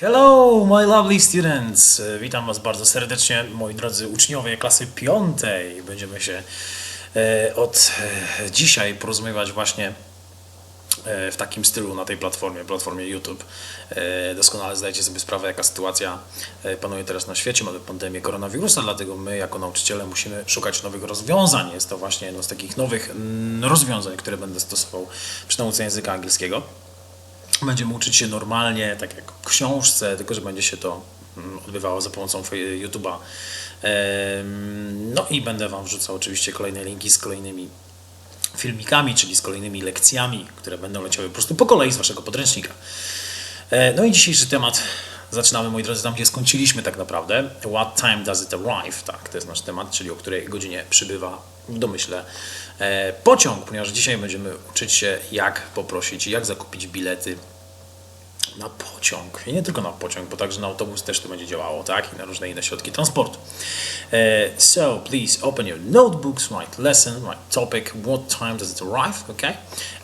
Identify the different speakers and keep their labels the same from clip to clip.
Speaker 1: Hello, my lovely students! E, Witam Was bardzo serdecznie, moi drodzy uczniowie klasy piątej. Będziemy się e, od e, dzisiaj porozumiewać właśnie w takim stylu na tej platformie, platformie YouTube. Doskonale zdajecie sobie sprawę, jaka sytuacja panuje teraz na świecie. Mamy pandemię koronawirusa, dlatego my jako nauczyciele musimy szukać nowych rozwiązań. Jest to właśnie jedno z takich nowych mm, rozwiązań, które będę stosował przy nauce języka angielskiego. Będziemy uczyć się normalnie, tak jak w książce, tylko że będzie się to mm, odbywało za pomocą YouTube'a. No i będę Wam wrzucał oczywiście kolejne linki z kolejnymi filmikami, czyli z kolejnymi lekcjami, które będą leciały po prostu po kolei z Waszego podręcznika. E, No i dzisiejszy temat zaczynamy, moi drodzy, tam gdzie skończyliśmy tak naprawdę. What time does it arrive? Tak, to jest nasz temat, czyli o której godzinie przybywa w domyśle pociąg, ponieważ dzisiaj będziemy uczyć się jak poprosić, jak zakupić bilety na pociąg. I nie tylko na pociąg, bo także na autobus też to będzie działało, tak? I na różne inne środki transportu. E, so, please open your notebooks, write lesson, write topic, what time does it arrive, okay?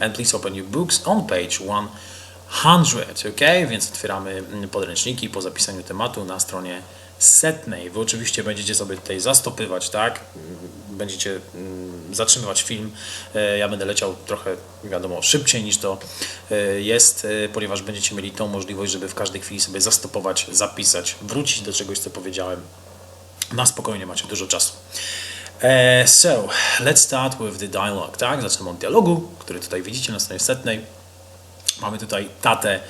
Speaker 1: And please open your books on page 100, okay? Więc otwieramy mm, podręczniki po zapisaniu tematu na stronie setnej. Wy oczywiście będziecie sobie tutaj zastopywać, tak? Będziecie mm, zatrzymywać film. E, Ja będę leciał trochę, wiadomo, szybciej niż to e, jest, e, ponieważ będziecie mieli tą możliwość, żeby w każdej chwili sobie zastopować, zapisać, wrócić do czegoś, co powiedziałem. Na spokojnie macie dużo czasu. So, let's start with the dialogue, tak? Zaczynamy od dialogu, który tutaj widzicie na stronie setnej. Mamy tutaj tatę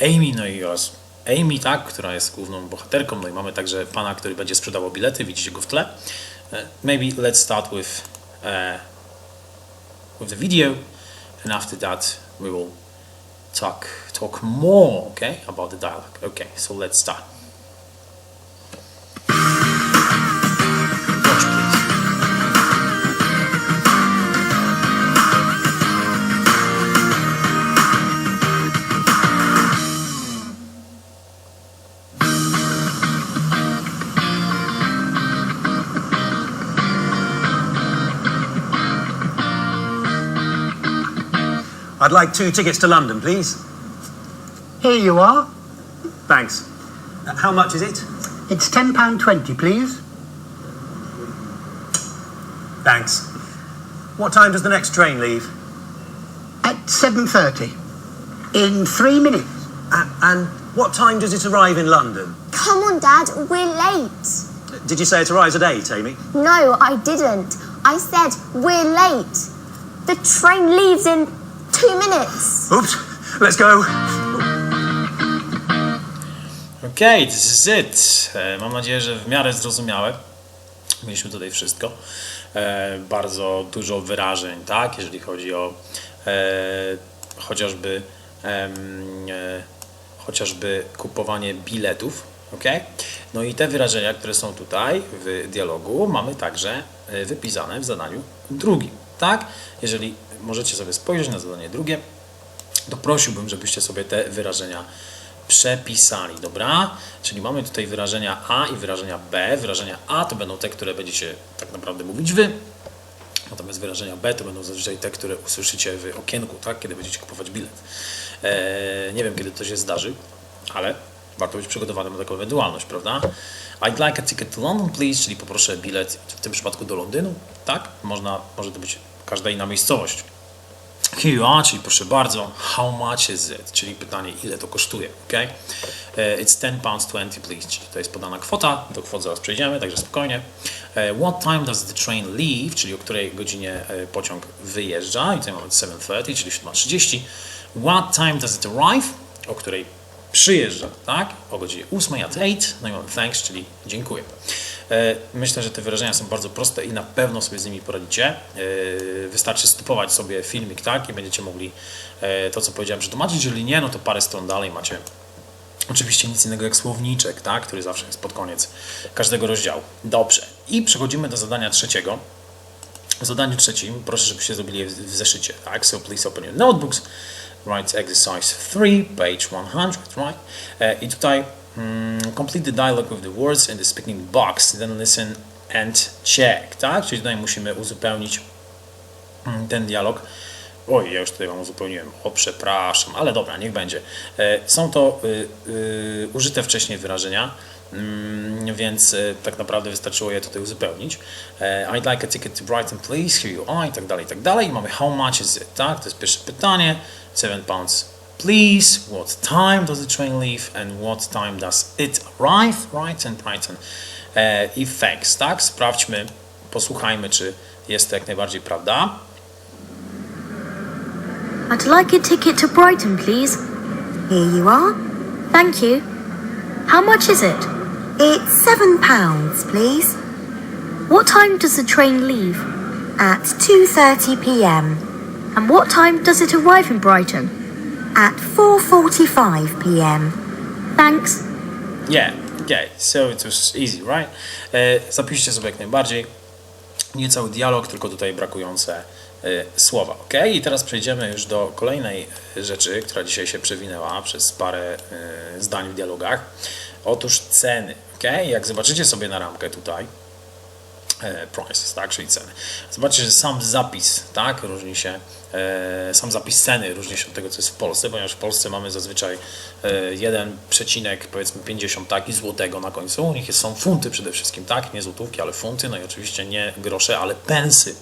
Speaker 1: Amy, no i oraz Amy, tak, która jest główną bohaterką. No i mamy także pana, który będzie sprzedawał bilety, widzicie go w tle. E, Maybe let's start with, uh, with the video and after that we will talk talk more, okay, about the dialogue. Okay, so let's start.
Speaker 2: I'd like two tickets to London, please.
Speaker 3: Here you are.
Speaker 2: Thanks. Uh, how much is it?
Speaker 3: It's £10.20, please.
Speaker 2: Thanks. What time does the next train leave?
Speaker 3: At 7.30. In three minutes.
Speaker 2: Uh, and what time does it arrive in London?
Speaker 4: Come on, Dad, we're late.
Speaker 2: Did you say it arrives at 8, Amy?
Speaker 4: No, I didn't. I said we're late. The train leaves in two minutes.
Speaker 2: Oops. Let's go.
Speaker 1: Okej, this is it. E, Mam nadzieję, że w miarę zrozumiałe. Mieliśmy tutaj wszystko. E, bardzo dużo wyrażeń, tak, jeżeli chodzi o e, chociażby e, chociażby kupowanie biletów. ok? No i te wyrażenia, które są tutaj w dialogu, mamy także wypisane w zadaniu drugim. Tak? Jeżeli możecie sobie spojrzeć na zadanie drugie, to prosiłbym, żebyście sobie te wyrażenia przepisali, dobra? Czyli mamy tutaj wyrażenia A i wyrażenia B. Wyrażenia A to będą te, które będziecie tak naprawdę mówić wy, natomiast wyrażenia B to będą zazwyczaj te, które usłyszycie w okienku, tak? Kiedy będziecie kupować bilet. Eee, nie wiem, kiedy to się zdarzy, ale warto być przygotowanym na taką ewentualność, prawda? I'd like a ticket to London, please, czyli poproszę bilet, w tym przypadku do Londynu, tak? Można, może to być każda inna miejscowość. Are, czyli proszę bardzo, how much is it? Czyli pytanie, ile to kosztuje, ok? E, It's 10 pounds 20, please, czyli to jest podana kwota, do kwot zaraz przejdziemy, także spokojnie. E, What time does the train leave? Czyli o której godzinie e, pociąg wyjeżdża i tutaj mamy 7.30, czyli 7.30. What time does it arrive? O której przyjeżdża, tak? O godzinie 8 at 8, no i mamy thanks, czyli dziękuję. E, Myślę, że te wyrażenia są bardzo proste i na pewno sobie z nimi poradzicie. E, Wystarczy stopować sobie filmik, tak? I będziecie mogli e, to, co powiedziałem, przetłumaczyć. Jeżeli nie, no to parę stron dalej macie Oczywiście nic innego jak słowniczek, tak? który zawsze jest pod koniec każdego rozdziału. Dobrze. I przechodzimy do zadania trzeciego. W zadaniu trzecim proszę, żebyście zrobili w zeszycie. Tak? So please open your notebooks. Write exercise 3, page 100. Right? I tutaj mm, complete the dialogue with the words in the speaking box. Then listen and check. Tak? Czyli tutaj musimy uzupełnić mm, ten dialog Oj, ja już tutaj Wam uzupełniłem. O, przepraszam, ale dobra, niech będzie. E, Są to y, y, użyte wcześniej wyrażenia, mm, więc e, tak naprawdę wystarczyło je tutaj uzupełnić. E, I'd like a ticket to Brighton, please. Here you are, i tak dalej, i tak dalej. Mamy how much is it, tak? To jest pierwsze pytanie. 7 pounds, please. What time does the train leave and what time does it arrive? Right and Brighton. E, I uh, facts, tak? Sprawdźmy, posłuchajmy, czy jest to jak najbardziej prawda.
Speaker 5: I'd like a ticket to Brighton, please.
Speaker 6: Here you are.
Speaker 5: Thank you. How much is it?
Speaker 6: It's seven pounds, please.
Speaker 5: What time does the train leave?
Speaker 6: At 2:30 p.m.
Speaker 5: And what time does it arrive in Brighton?
Speaker 6: At 4:45 p.m.
Speaker 5: Thanks.
Speaker 1: Yeah, okay, so it was easy, right? E, zapiszcie sobie jak najbardziej. Nie cały dialog, tylko tutaj brakujące e, słowa, ok? I teraz przejdziemy już do kolejnej rzeczy, która dzisiaj się przewinęła przez parę e, zdań w dialogach. Otóż ceny, ok? Jak zobaczycie sobie na ramkę tutaj, e, prices, tak, czyli ceny. Zobaczcie, że sam zapis, tak, różni się, e, sam zapis ceny różni się od tego, co jest w Polsce, ponieważ w Polsce mamy zazwyczaj e, 1 przecinek, powiedzmy 50, tak, i złotego na końcu. U nich są funty przede wszystkim, tak, nie złotówki, ale funty, no i oczywiście nie grosze, ale pensy.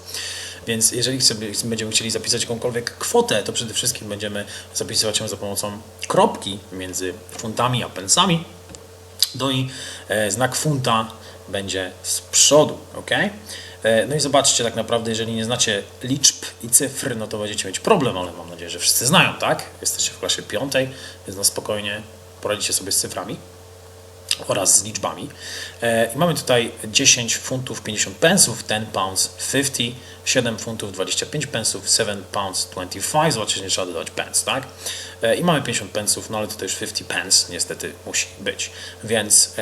Speaker 1: Więc jeżeli sobie będziemy chcieli zapisać jakąkolwiek kwotę, to przede wszystkim będziemy zapisywać ją za pomocą kropki między funtami a pensami. No i e, znak funta będzie z przodu, ok? E, no i zobaczcie, tak naprawdę, jeżeli nie znacie liczb i cyfr, no to będziecie mieć problem, ale mam nadzieję, że wszyscy znają, tak? Jesteście w klasie piątej, więc na spokojnie poradzicie sobie z cyframi oraz z liczbami. E, I mamy tutaj 10 funtów 50 pensów, 10 pounds 50, 7 funtów 25 pensów, 7 pounds 25, zobaczcie, że nie trzeba dodawać pence, tak? E, I mamy 50 pensów, no ale tutaj już 50 pence niestety musi być. Więc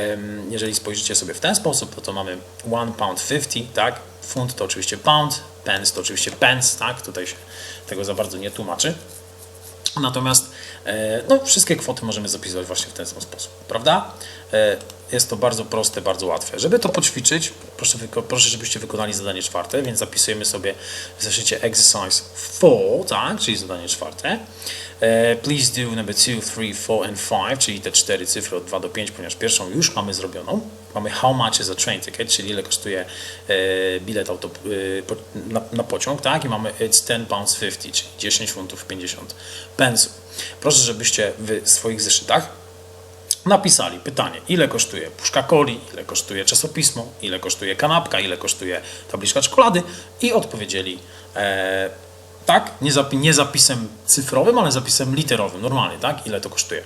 Speaker 1: jeżeli spojrzycie sobie w ten sposób, to, to mamy 1 pound 50, tak? Funt to oczywiście pound, pence to oczywiście pence, tak? Tutaj się tego za bardzo nie tłumaczy. Natomiast e, no, wszystkie kwoty możemy zapisywać właśnie w ten sam sposób, prawda? E, Jest to bardzo proste, bardzo łatwe. Żeby to poćwiczyć, proszę, proszę żebyście wykonali zadanie czwarte, więc zapisujemy sobie w zeszycie exercise 4, tak, czyli zadanie czwarte. E, Please do number 2, 3, 4 and 5, czyli te cztery cyfry od 2 do 5, ponieważ pierwszą już mamy zrobioną. Mamy how much is a train ticket, czyli ile kosztuje e, bilet auto, e, na, na pociąg, tak? I mamy it's 10 pounds 50, czyli 10 funtów 50 pensów. Proszę, żebyście w swoich zeszytach napisali pytanie, ile kosztuje puszka coli, ile kosztuje czasopismo, ile kosztuje kanapka, ile kosztuje tabliczka czekolady i odpowiedzieli e, tak, nie, zapi- nie zapisem cyfrowym, ale zapisem literowym, normalnie, tak, ile to kosztuje.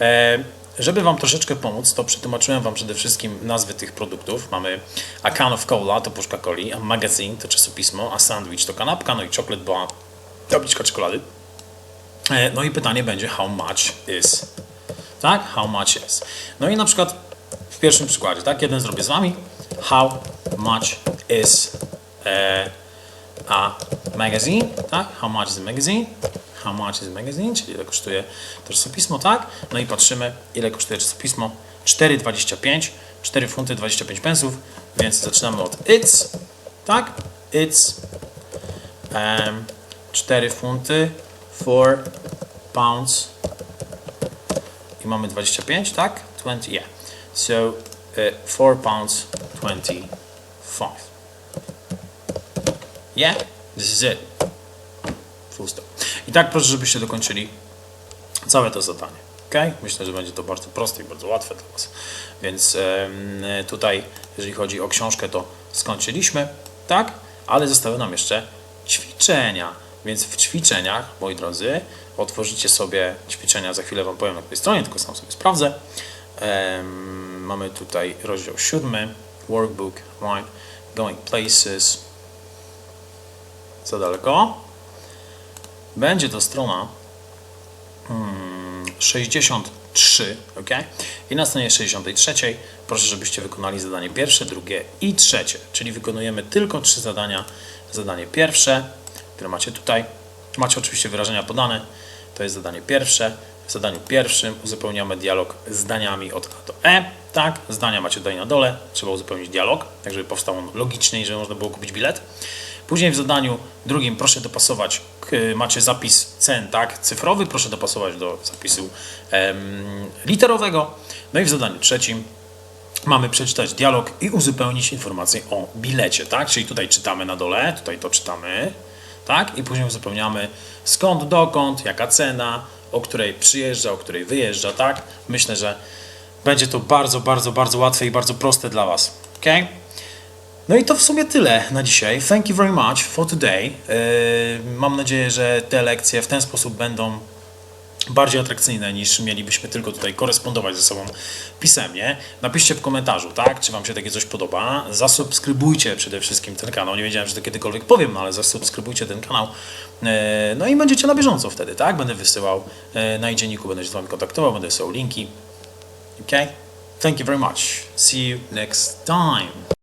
Speaker 1: E, żeby Wam troszeczkę pomóc, to przetłumaczyłem Wam przede wszystkim nazwy tych produktów. Mamy a can of cola, to puszka coli, a magazine to czasopismo, a sandwich to kanapka, no i chocolate bar, tabliczka czekolady. E, No i pytanie będzie how much is tak? How much is. No i na przykład w pierwszym przykładzie, tak? Jeden zrobię z Wami. How much is e, a magazine, tak? How much is magazine? How much is magazine, czyli ile kosztuje to czasopismo, tak? No i patrzymy, ile kosztuje czasopismo. 4,25, 4 funty 25 pensów, więc zaczynamy od it's, tak? It's um, 4 funty, 4 pounds i mamy 25, tak? 20, yeah. So, uh, 4 pounds 25. Yeah? This is it. Full stop. I tak proszę, żebyście dokończyli całe to zadanie. ok? Myślę, że będzie to bardzo proste i bardzo łatwe dla Was. Więc em, tutaj, jeżeli chodzi o książkę, to skończyliśmy, tak? Ale zostały nam jeszcze ćwiczenia. Więc w ćwiczeniach, moi drodzy, otworzycie sobie ćwiczenia, za chwilę Wam powiem na której stronie, tylko sam sobie sprawdzę. Mamy tutaj rozdział siódmy, workbook, right, going places. Za daleko. Będzie to strona 63, ok? I na stronie 63 proszę, żebyście wykonali zadanie pierwsze, drugie i trzecie, czyli wykonujemy tylko trzy zadania. Zadanie pierwsze, które macie tutaj. Macie oczywiście wyrażenia podane. To jest zadanie pierwsze. W zadaniu pierwszym uzupełniamy dialog zdaniami od A do E. Tak, zdania macie tutaj na dole. Trzeba uzupełnić dialog, tak żeby powstał on logiczny i żeby można było kupić bilet. Później w zadaniu drugim proszę dopasować, macie zapis cen, tak, cyfrowy, proszę dopasować do zapisu em, literowego. No i w zadaniu trzecim mamy przeczytać dialog i uzupełnić informacje o bilecie, tak? Czyli tutaj czytamy na dole, tutaj to czytamy, tak? I później uzupełniamy skąd, dokąd, jaka cena, o której przyjeżdża, o której wyjeżdża, tak? Myślę, że będzie to bardzo, bardzo, bardzo łatwe i bardzo proste dla Was, ok? No i to w sumie tyle na dzisiaj. Thank you very much for today. Yy, mam nadzieję, że te lekcje w ten sposób będą bardziej atrakcyjne niż mielibyśmy tylko tutaj korespondować ze sobą pisemnie. Napiszcie w komentarzu, tak, czy Wam się takie coś podoba. Zasubskrybujcie przede wszystkim ten kanał. Nie wiedziałem, że to kiedykolwiek powiem, ale zasubskrybujcie ten kanał. E, No i będziecie na bieżąco wtedy, tak? Będę wysyłał e, na dzienniku, będę się z Wami kontaktował, będę wysyłał linki. Ok? Thank you very much. See you next time.